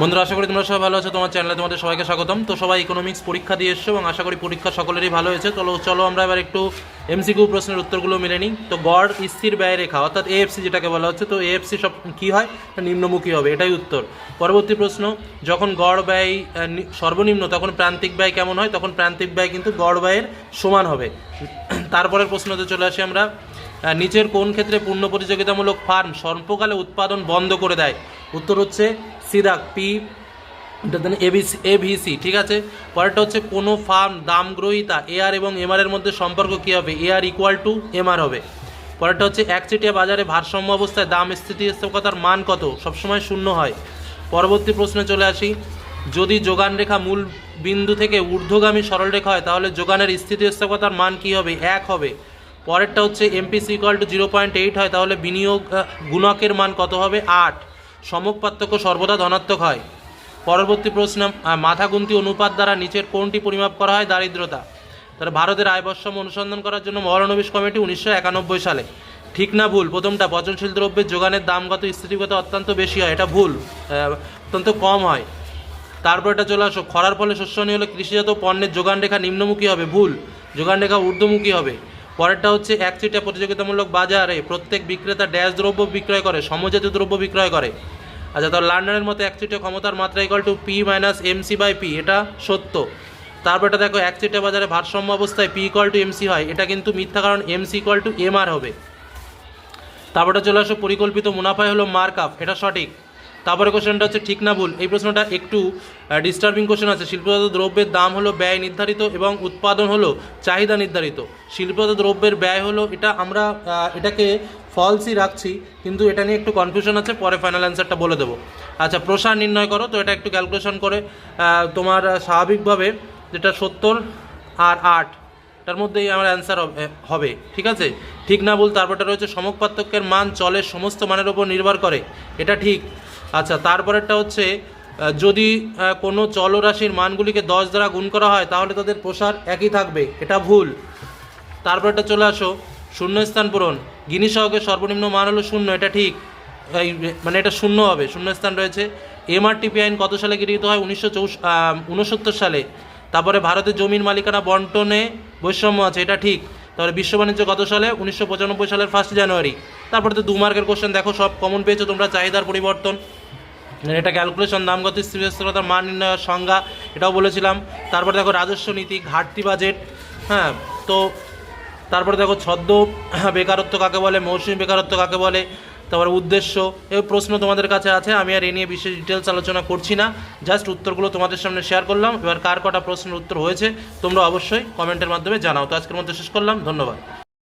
বন্ধুরা, আশা করি তোমরা সবাই ভালো আছো। তোমার চ্যানেলে তোমাদের সবাইকে স্বাগতম। তো সবাই ইকোনমিক্স পরীক্ষা দিয়ে এসছো এবং আশা করি পরীক্ষা সকলেরই ভালো হয়েছে। চলো চলো আমরা এবার একটু এমসিকিউ প্রশ্নের উত্তরগুলো মিলে নিই। তো গড়, স্থির, ব্যয় রেখা, অর্থাৎ এএফসি যেটাকে বলা হচ্ছে, তো এএফসি সব কী হয়? নিম্নমুখী হবে, এটাই উত্তর। পরবর্তী প্রশ্ন, যখন গড়, ব্যয় সর্বনিম্ন, তখন প্রান্তিক ব্যয় কেমন হয়? তখন প্রান্তিক ব্যয় কিন্তু গড়, ব্যয়ের সমান হবে। তারপরের প্রশ্নতে চলে আসি আমরা। নিচের কোন ক্ষেত্রে পূর্ণ প্রতিযোগিতামূলক ফার্ম স্বল্পকালে উৎপাদন বন্ধ করে দেয়? উত্তর হচ্ছে সিরাক, পি এবিসি এভিসি ঠিক আছে? পরেরটা হচ্ছে কোনো ফার্ম দাম গ্রহীতা এআর এবং এমআর এর মধ্যে সম্পর্ক কী হবে? এআর ইকুয়াল টু এমআর হবে। পরেরটা হচ্ছে একচেটিয়া বাজারে ভারসাম্য অবস্থায় দাম স্থিতিস্থাপকতার মান কত? সবসময় শূন্য হয়। পরবর্তী প্রশ্নে চলে আসি। যদি যোগান রেখা মূল বিন্দু থেকে ঊর্ধ্বগামী সরলরেখা হয়, তাহলে যোগানের স্থিতিস্থাপকতার মান কী হবে? এক হবে। পরেরটা হচ্ছে MPC equal to zero point eight হয়, তাহলে বিনিয়োগ গুণকের মান কত হবে? আট। সমক পার্থক্য সর্বদা ধনাত্মক হয়। পরবর্তী প্রশ্ন মাথাগুন্তি অনুপাত দ্বারা নিচের কোনটি পরিমাপ করা হয় দারিদ্রতা। তাহলে ভারতের আয় বৈষম্য অনুসন্ধান করার জন্য মহানবিশ কমিটি উনিশশো একানব্বই সালে। ঠিক না ভুল? প্রথমটা পচনশীল দ্রব্যের যোগানের দামগত স্থিতিগত অত্যন্ত বেশি হয়, এটা ভুল অত্যন্ত কম হয়। তারপর এটা চলে আসো, খরার ফলে শস্যনীয় হলে কৃষিজাত পণ্যের যোগান রেখা নিম্নমুখী হবে, ভুল যোগান রেখা ঊর্ধ্বমুখী হবে। পরেরটা হচ্ছে একচিটিয়া প্রতিযোগিতামূলক বাজারে প্রত্যেক বিক্রেতা ড্যাশ দ্রব্য বিক্রয় করে সমজাতীয় দ্রব্য বিক্রয় করে। আচ্ছা তাহলে লার্নারের মতো একচিটিয়া ক্ষমতার মাত্রা equal to P minus MC by P এটা সত্য। তারপর এটা দেখো একচিটিয়া বাজারে ভারসাম্য অবস্থায় পি ইকুয়াল টু এমসি হয়, এটা কিন্তু মিথ্যা, কারণ MC equal to M R হবে। তারপরে চলে আসো, পরিকল্পিত মুনাফাই হলো মার্ক আপ এটা সঠিক। তারপরে কোশ্চেনটা হচ্ছে, ঠিক না ভুল? এই প্রশ্নটা একটু ডিস্টার্বিং কোশ্চেন আছে। শিল্পজাত দ্রব্যের দাম হলো ব্যয় নির্ধারিত এবং উৎপাদন হলো চাহিদা নির্ধারিত। শিল্পজাত দ্রব্যের ব্যয় হলো, এটা আমরা এটাকে ফলসই রাখছি, কিন্তু এটা নিয়ে একটু কনফিউশন আছে, পরে ফাইনাল অ্যান্সারটা বলে দেবো। আচ্ছা প্রসার নির্ণয় করো, তো এটা একটু ক্যালকুলেশন করে। তোমার স্বাভাবিকভাবে যেটা সত্তর আর আট তার মধ্যেই আমার অ্যান্সার হবে, ঠিক আছে? ঠিক না বল, তারপরটা রয়েছে, সমক পার্থক্যের মান চলের সমস্ত মানের ওপর নির্ভর করে। এটা ঠিক। আচ্ছা তারপরেরটা হচ্ছে যদি কোনো চলরাশির মানগুলিকে দশ দ্বারা গুণ করা হয়, তাহলে তাদের প্রসার একই থাকবে। এটা ভুল। তারপরটা চলে আসো। শূন্যস্থান পূরণ। গিনি সহকের সর্বনিম্ন মান হলো শূন্য, এটা ঠিক। মানে এটা শূন্য হবে। শূন্যস্থান রয়েছে। এমআরটিপি আইন কত সালে গৃহীত হয়? উনিশশো সালে। তারপরে ভারতের জমির মালিকানা বন্টনে বৈষম্য আছে, এটা ঠিক। তারপরে বিশ্ব বাণিজ্য কত সালে? উনিশশো পঁচানব্বই সালের ফার্স্ট জানুয়ারি তারপরে তো দু মার্কের কোশ্চেন দেখো সব কমন পেয়েছ তোমরা, চাহিদার পরিবর্তন। এটা ক্যালকুলেশন দামগত স্থিতিস্থাপকতার মান নির্ণয়ের সংজ্ঞা, এটাও বলেছিলাম। তারপরে দেখো রাজস্ব নীতি, ঘাটতি বাজেট হ্যাঁ তো তারপরে দেখো ছদ্ম, বেকারত্ব কাকে বলে, মৌসুমী বেকারত্ব কাকে বলে তারপরে উদ্দেশ্য, এই প্রশ্ন তোমাদের কাছে আছে, আমি আর এ নিয়ে বিশেষ ডিটেলস আলোচনা করছি না। জাস্ট উত্তরগুলো তোমাদের সামনে শেয়ার করলাম, এবার কার কটা প্রশ্নের উত্তর হয়েছে, তোমরা অবশ্যই কমেন্টের মাধ্যমে জানাও। তো আজকের মধ্যে শেষ করলাম, ধন্যবাদ।